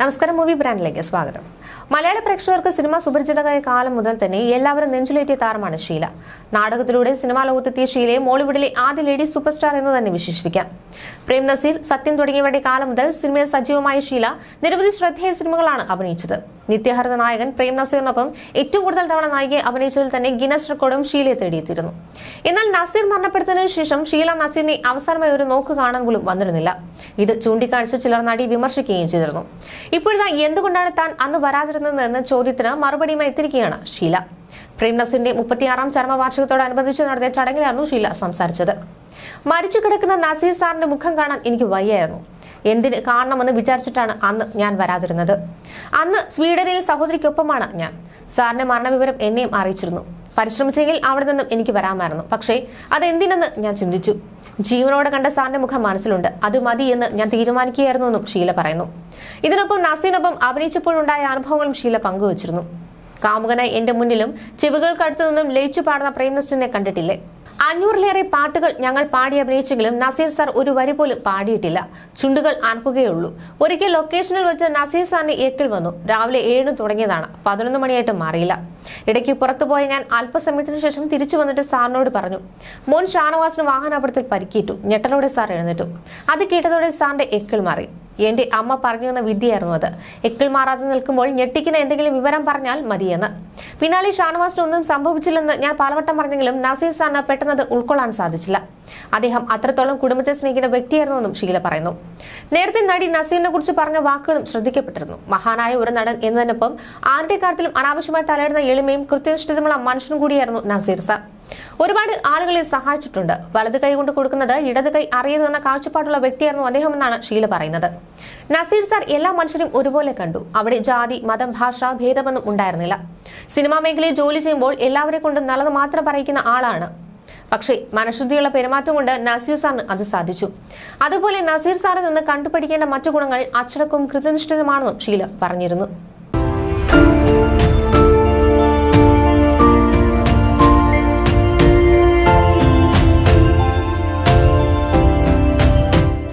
നമസ്കാരം മൂവി ബ്രാൻഡിലേക്ക് സ്വാഗതം. മലയാള പ്രേക്ഷകർക്ക് സിനിമ സുപരിചിതമായ കാലം മുതൽ തന്നെ എല്ലാവരും നെഞ്ചിലേറ്റിയ താരമാണ് ഷീല. നാടകത്തിലൂടെ സിനിമാ ലോകത്തെത്തിയ ഷീലയെ മോളിവുഡിലെ ആദ്യ ലേഡി സൂപ്പർ സ്റ്റാർ എന്ന് തന്നെ വിശേഷിപ്പിക്കാം. പ്രേം നസീർ സത്യം തുടങ്ങിയവരുടെ കാലം മുതൽ സിനിമയിൽ സജീവമായ ഷീല നിരവധി ശ്രദ്ധേയ സിനിമകളാണ് അഭിനയിച്ചത്. നിത്യഹരിത നായകൻ പ്രേം നസീറിനൊപ്പം ഏറ്റവും കൂടുതൽ തവണ നായികയെ അഭിനയിച്ചതിൽ തന്നെ ഗിനസ് റെക്കോർഡും ഷീലയെ തേടിയെത്തിയിരുന്നു. എന്നാൽ നസീർ മരണപ്പെടുന്നതിന് ശേഷം ഷീല നസീറിനെ അവസാനമായി ഒരു നോക്ക് കാണാൻ പോലും വന്നിരുന്നില്ല. ഇത് ചൂണ്ടിക്കാണിച്ച് ചിലർ നടി വിമർശിക്കുകയും ചെയ്തിരുന്നു. ഇപ്പോഴിതാ എന്തുകൊണ്ടാണ് താൻ അന്ന് വരാതിരുന്നതെന്ന ചോദ്യത്തിന് മറുപടിയുമായി എത്തിയിരിക്കുകയാണ് ഷീല. പ്രേം നസീറിന്റെ മുപ്പത്തിയാറാം ചരമവാർഷികത്തോടനുബന്ധിച്ച് നടത്തിയ ചടങ്ങിലായിരുന്നു ഷീല സംസാരിച്ചത്. മരിച്ചു കിടക്കുന്ന നസീർ സാറിന്റെ മുഖം കാണാൻ എനിക്ക് വയ്യായിരുന്നു. എന്തിന് കാണണമെന്ന് വിചാരിച്ചിട്ടാണ് അന്ന് ഞാൻ വരാതിരുന്നത്. അന്ന് സ്വീഡനിൽ സഹോദരിക്കൊപ്പമാണ് ഞാൻ. സാറിന്റെ മരണവിവരം എന്നെയും അറിയിച്ചിരുന്നു. പരിശ്രമിച്ചെങ്കിൽ അവിടെ നിന്നും എനിക്ക് വരാമായിരുന്നു. പക്ഷേ അതെന്തിനെന്ന് ഞാൻ ചിന്തിച്ചു. ജീവനോടെ കണ്ട സാറിന്റെ മുഖം മനസ്സിലുണ്ട്. അത് മതി എന്ന് ഞാൻ തീരുമാനിക്കുകയായിരുന്നു എന്നും ഷീല പറയുന്നു. ഇതിനൊപ്പം നസീനൊപ്പം അഭിനയിച്ചപ്പോഴുണ്ടായ അനുഭവങ്ങളും ഷീല പങ്കുവച്ചിരുന്നു. കാമുകനായി എന്റെ മുന്നിലും ചെവികൾക്കടുത്തു നിന്നും ലയിച്ചു പാടുന്ന പ്രേംനസ്റ്റിനെ കണ്ടിട്ടില്ലേ? അഞ്ഞൂറിലേറെ പാട്ടുകൾ ഞങ്ങൾ പാടി അഭിനയിച്ചെങ്കിലും നസീർ സാർ ഒരു വരി പോലും പാടിയിട്ടില്ല. ചുണ്ടുകൾ അനക്കുകയുള്ളൂ. ഒരിക്കൽ ലൊക്കേഷനിൽ വെച്ച് നസീർ സാറിന് ഏക്കിൽ വന്നു. രാവിലെ ഏഴിന് തുടങ്ങിയതാണ്. പതിനൊന്ന് മണിയായിട്ട് മാറിയില്ല. ഇടയ്ക്ക് പുറത്തുപോയ ഞാൻ അല്പസമയത്തിന് ശേഷം തിരിച്ചു വന്നിട്ട് സാറിനോട് പറഞ്ഞു മോൻ ഷാനവാസിന് വാഹനാപകടത്തിൽ പരിക്കേറ്റു. ഞെട്ടലോടെ സാർ എഴുന്നേറ്റു. അത് കേട്ടതോടെ സാറിന്റെ എക്കിൾ മാറി. എന്റെ അമ്മ പറഞ്ഞു തന്ന വിദ്യയായിരുന്നു അത്. എക്കിൾ മാറാതെ നിൽക്കുമ്പോൾ ഞെട്ടിക്കുന്ന എന്തെങ്കിലും വിവരം പറഞ്ഞാൽ മതിയെന്ന്. പിന്നാലെ ഷാനവാസിന് ഒന്നും സംഭവിച്ചില്ലെന്ന് ഞാൻ പലവട്ടം പറഞ്ഞെങ്കിലും നസീർ സാറിന് പെട്ടെന്ന് അത് ഉൾക്കൊള്ളാൻ സാധിച്ചില്ല. അദ്ദേഹം അത്രത്തോളം കുടുംബത്തെ സ്നേഹിക്കുന്ന വ്യക്തിയായിരുന്നുവെന്നും ഷീല പറയുന്നു. നേരത്തെ നടി നസീറിനെ കുറിച്ച് പറഞ്ഞ വാക്കുകളും ശ്രദ്ധിക്കപ്പെട്ടിരുന്നു. മഹാനായ ഒരു നടൻ എന്നതിനൊപ്പം ആരുടെ കാര്യത്തിലും അനാവശ്യമായി തലയിടുന്ന എളിമയും കൃത്യനിഷ്ഠിതമുള്ള മനുഷ്യനും കൂടിയായിരുന്നു നസീർ സാർ. ഒരുപാട് ആളുകളെ സഹായിച്ചിട്ടുണ്ട്. വലത് കൈ കൊണ്ട് കൊടുക്കുന്നത് ഇടത് കൈ അറിയരുതെന്ന കാഴ്ചപ്പാടുള്ള വ്യക്തിയായിരുന്നു അദ്ദേഹം എന്നാണ് ഷീല പറയുന്നത്. നസീർ സാർ എല്ലാ മനുഷ്യരും ഒരുപോലെ കണ്ടു. അവിടെ ജാതി മതം ഭാഷ ഭേദമൊന്നും ഉണ്ടായിരുന്നില്ല. സിനിമാ മേഖലയിൽ ജോലി ചെയ്യുമ്പോൾ എല്ലാവരെ കൊണ്ട് നല്ലത് മാത്രം പറയിക്കുന്ന ആളാണ്. പക്ഷേ മനഃശുദ്ധിയുള്ള പെരുമാറ്റം കൊണ്ട് നസീർ സാറിന് അത് സാധിച്ചു. അതുപോലെ നസീർ സാറിൽ നിന്ന് കണ്ടുപഠിക്കേണ്ട മറ്റു ഗുണങ്ങൾ അച്ചടക്കവും കൃത്യനിഷ്ഠിതമാണെന്നും ഷീല പറഞ്ഞിരുന്നു.